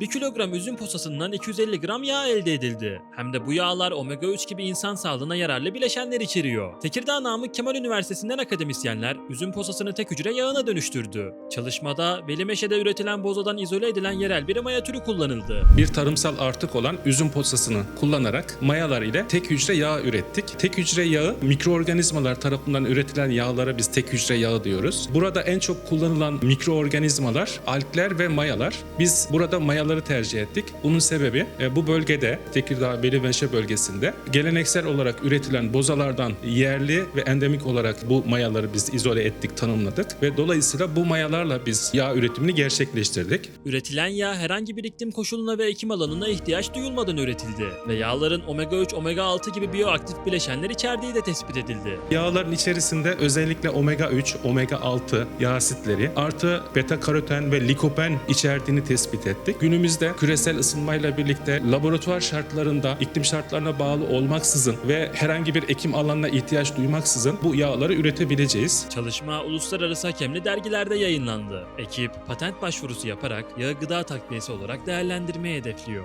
1 kilogram üzüm posasından 250 gram yağ elde edildi. Hem de bu yağlar omega 3 gibi insan sağlığına yararlı bileşenler içeriyor. Tekirdağ Namık Kemal Üniversitesi'nden akademisyenler üzüm posasını tek hücre yağına dönüştürdü. Çalışmada Velimeşe'de üretilen bozadan izole edilen yerel bir maya türü kullanıldı. Bir tarımsal artık olan üzüm posasını kullanarak mayalar ile tek hücre yağ ürettik. Tek hücre yağı mikroorganizmalar tarafından üretilen yağlara biz tek hücre yağı diyoruz. Burada en çok kullanılan mikroorganizmalar alkler ve mayalar. Biz burada mayaları tercih ettik. Bunun sebebi e, bu bölgede Tekirdağ Belivenşe bölgesinde geleneksel olarak üretilen bozalardan yerli ve endemik olarak bu mayaları biz izole ettik, tanımladık ve dolayısıyla bu mayalarla biz yağ üretimini gerçekleştirdik. Üretilen yağ herhangi bir iklim koşuluna ve ekim alanına ihtiyaç duyulmadan üretildi ve yağların omega 3, omega 6 gibi biyoaktif bileşenler içerdiği de tespit edildi. Yağların içerisinde özellikle omega 3, omega 6 yağ asitleri artı beta karoten ve likopen içerdiğini tespit ettik. Günümüzde küresel ısınmayla birlikte laboratuvar şartlarında iklim şartlarına bağlı olmaksızın ve herhangi bir ekim alanına ihtiyaç duymaksızın bu yağları üretebileceğiz. Çalışma uluslararası hakemli dergilerde yayınlandı. Ekip patent başvurusu yaparak yağı gıda takviyesi olarak değerlendirmeyi hedefliyor.